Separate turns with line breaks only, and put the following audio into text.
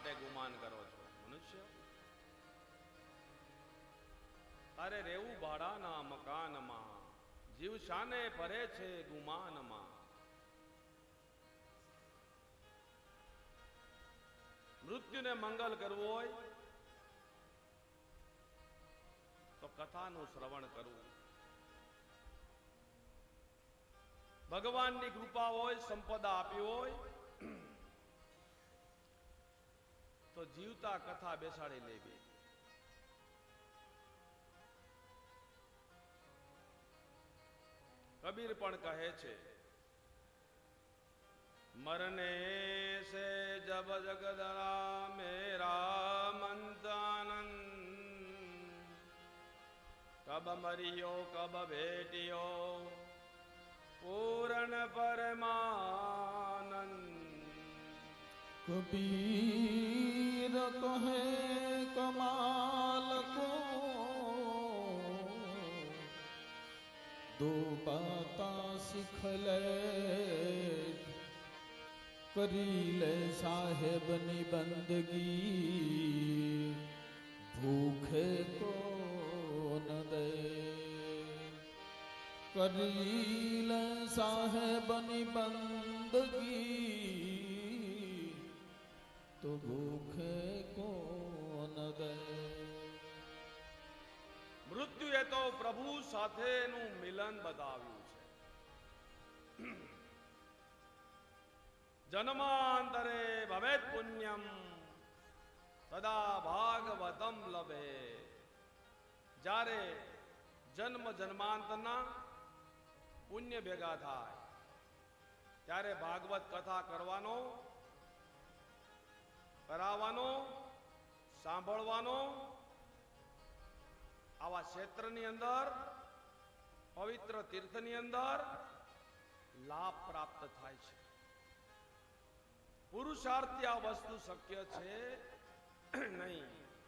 માટે ગુમાન કરો છો. મનુષ્ય? તારે રેવું ભાડાના મકાનમાં. જીવ શાને ફરે છે ગુમાનમાં. મૃત્યુને મંગલ કરવું હોય, તો કથાનું શ્રવણ કરવું. ભગવાનની કૃપા હોય, સંપદા આપી હોય તો જીવતા કથા બેસાડી લેવી. કબીર પણ કહે છે, મરને સે જબ જગદરા મેરા મંતાનંદ કબ મરિયો, કબ ભેટિયો, પૂરણ પરમાનંદ.
કબીર कहे कमाल को दो बाता सीख ले કરી લે સાહેબની બંદગી ભૂખે કો ન દે કરી લે સાહેબની બંદગી તો ભૂખે કોન દે
મૃત્યુએ તો પ્રભુ સાથેનું મિલન બતાવ્યું છે. જન્માંતરે ભવેત પુણ્યમ, સદા ભાગવતમ લભે. જ્યારે જન્મ જન્માંતરના પુણ્ય ભેગા થાય, ત્યારે ભાગવત કથા કરવાનો કરાવવાનો, સાંભળવાનો, આવા ક્ષેત્રની અંદર, પવિત્ર તીર્થની અંદર લાભ પ્રાપ્ત થાય છે. પુરુષાર્થી આ વસ્તુ શક્ય છે. નહીં.